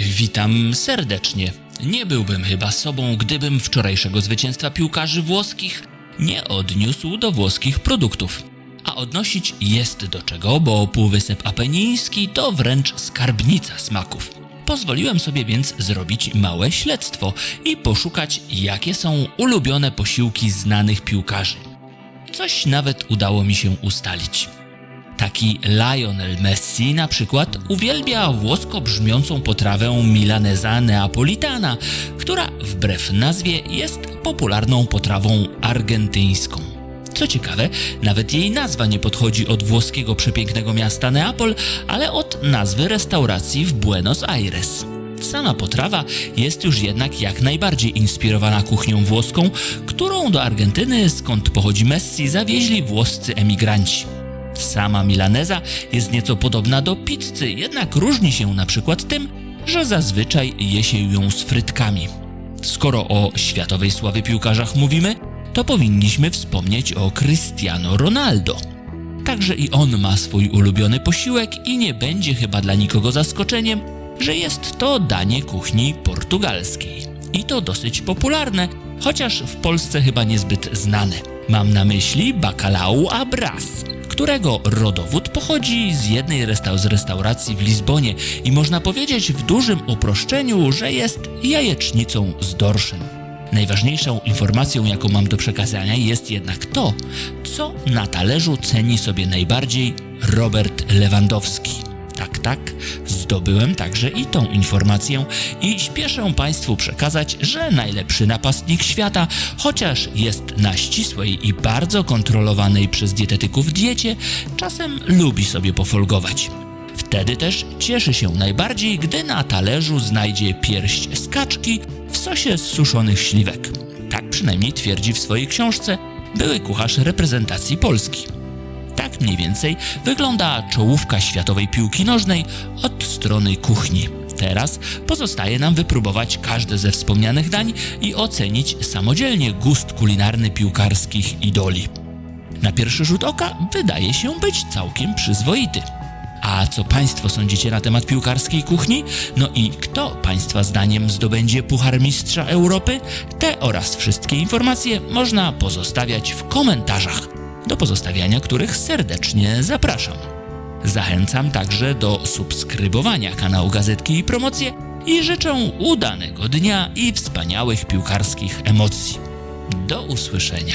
Witam serdecznie. Nie byłbym chyba sobą, gdybym wczorajszego zwycięstwa piłkarzy włoskich nie odniósł do włoskich produktów. A odnosić jest do czego, bo Półwysep Apeniński to wręcz skarbnica smaków. Pozwoliłem sobie więc zrobić małe śledztwo i poszukać, jakie są ulubione posiłki znanych piłkarzy. Coś nawet udało mi się ustalić. Taki Lionel Messi na przykład uwielbia włosko brzmiącą potrawę milanesa neapolitana, która wbrew nazwie jest popularną potrawą argentyńską. Co ciekawe, nawet jej nazwa nie podchodzi od włoskiego przepięknego miasta Neapol, ale od nazwy restauracji w Buenos Aires. Sama potrawa jest już jednak jak najbardziej inspirowana kuchnią włoską, którą do Argentyny, skąd pochodzi Messi, zawieźli włoscy emigranci. Sama milaneza jest nieco podobna do pizzy, jednak różni się na przykład tym, że zazwyczaj je się ją z frytkami. Skoro o światowej sławy piłkarzach mówimy, to powinniśmy wspomnieć o Cristiano Ronaldo. Także i on ma swój ulubiony posiłek i nie będzie chyba dla nikogo zaskoczeniem, że jest to danie kuchni portugalskiej. I to dosyć popularne, chociaż w Polsce chyba niezbyt znane. Mam na myśli bacalhau a którego rodowód pochodzi z jednej z restauracji w Lizbonie i można powiedzieć w dużym uproszczeniu, że jest jajecznicą z dorszem. Najważniejszą informacją, jaką mam do przekazania, jest jednak to, co na talerzu ceni sobie najbardziej Robert Lewandowski. Tak, tak, zdobyłem także i tą informację i śpieszę Państwu przekazać, że najlepszy napastnik świata, chociaż jest na ścisłej i bardzo kontrolowanej przez dietetyków diecie, czasem lubi sobie pofolgować. Wtedy też cieszy się najbardziej, gdy na talerzu znajdzie pierść z kaczki w sosie z suszonych śliwek. Tak przynajmniej twierdzi w swojej książce były kucharz reprezentacji Polski. Mniej więcej wygląda czołówka światowej piłki nożnej od strony kuchni. Teraz pozostaje nam wypróbować każde ze wspomnianych dań i ocenić samodzielnie gust kulinarny piłkarskich idoli. Na pierwszy rzut oka wydaje się być całkiem przyzwoity. A co Państwo sądzicie na temat piłkarskiej kuchni? No i kto Państwa zdaniem zdobędzie Puchar Mistrza Europy? Te oraz wszystkie informacje można pozostawiać w komentarzach, do pozostawiania których serdecznie zapraszam. Zachęcam także do subskrybowania kanału Gazetki i Promocje i życzę udanego dnia i wspaniałych piłkarskich emocji. Do usłyszenia.